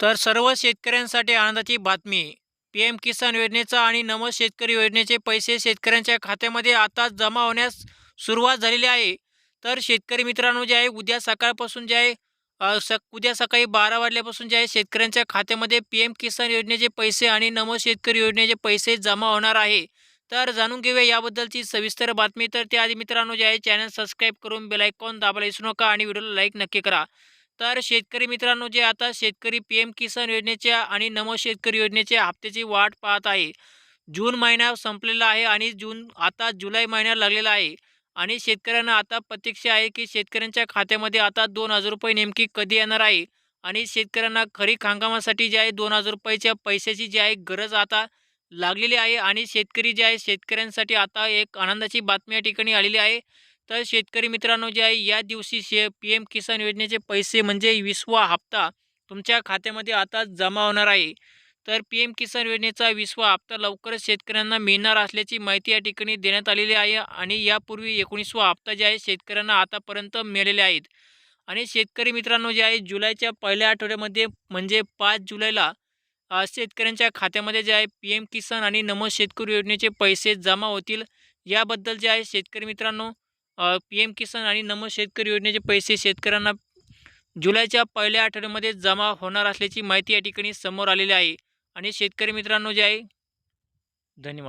तर सर्व शेतकऱ्यांसाठी आनंदाची बातमी. पी एम किसान योजनेचा आणि नम शेतकरी योजनेचे पैसे शेतकऱ्यांच्या खात्यामध्ये आता जमा होण्यास सुरुवात झालेली आहे. तर शेतकरी मित्रांनो जे आहे उद्या सकाळपासून जे आहे स सक उद्या सकाळी बारा वाजल्यापासून जे आहे शेतकऱ्यांच्या खात्यामध्ये पी एम किसान योजनेचे पैसे आणि नमो शेतकरी योजनेचे पैसे जमा होणार आहे. तर जाणून घेऊया याबद्दलची सविस्तर बातमी. तर त्याआधी मित्रांनो जे आहे चॅनल सबस्क्राईब करून बेलायकॉन दाबायला विसरू नका आणि व्हिडिओला लाईक नक्की करा. तर शेतकरी मित्रांनो जे आता शेतकरी पी एम किसान योजनेच्या आणि नमो शेतकरी योजनेच्या हप्त्याची वाट पाहत आहे. जून महिना संपलेला आहे आणि जून आता जुलै महिना लागलेला आहे. आणि शेतकऱ्यांना आता प्रतीक्षा आहे की शेतकऱ्यांच्या खात्यामध्ये आता दोन हजार रुपये नेमकी कधी येणार आहे? आणि शेतकऱ्यांना खरीप हंगामासाठी जे आहे दोन हजार रुपयाच्या पैशाची जी आहे गरज आता लागलेली आहे. आणि शेतकरी जे आहे शेतकऱ्यांसाठी आता एक आनंदाची बातमी या ठिकाणी आलेली आहे. तर शेतकरी मित्रांनो जे आहे या दिवशी शे पी एम किसान योजनेचे पैसे म्हणजे विसवा हप्ता तुमच्या खात्यामध्ये आता जमा होणार आहे. तर पी एम किसान योजनेचा विसवा हप्ता लवकरच शेतकऱ्यांना मिळणार असल्याची माहिती या ठिकाणी देण्यात आलेली आहे आणि यापूर्वी एकोणीसवा हप्ता जे आहे शेतकऱ्यांना आतापर्यंत मिळालेले आहेत. आणि शेतकरी मित्रांनो जे आहे जुलैच्या पहिल्या आठवड्यामध्ये म्हणजे पाच जुलैला शेतकऱ्यांच्या खात्यामध्ये जे आहे पी एम किसान आणि नमो शेतकरी योजनेचे पैसे जमा होतील. याबद्दल जे आहे शेतकरी मित्रांनो पी एम किसान आणि नमो शेतकरी योजनेचे पैसे शेतकऱ्यांना जुलैच्या पहिल्या आठवड्यामध्ये जमा होणार असल्याची माहिती या ठिकाणी समोर आलेली आहे. आणि शेतकरी मित्रांनो जे आहे धन्यवाद.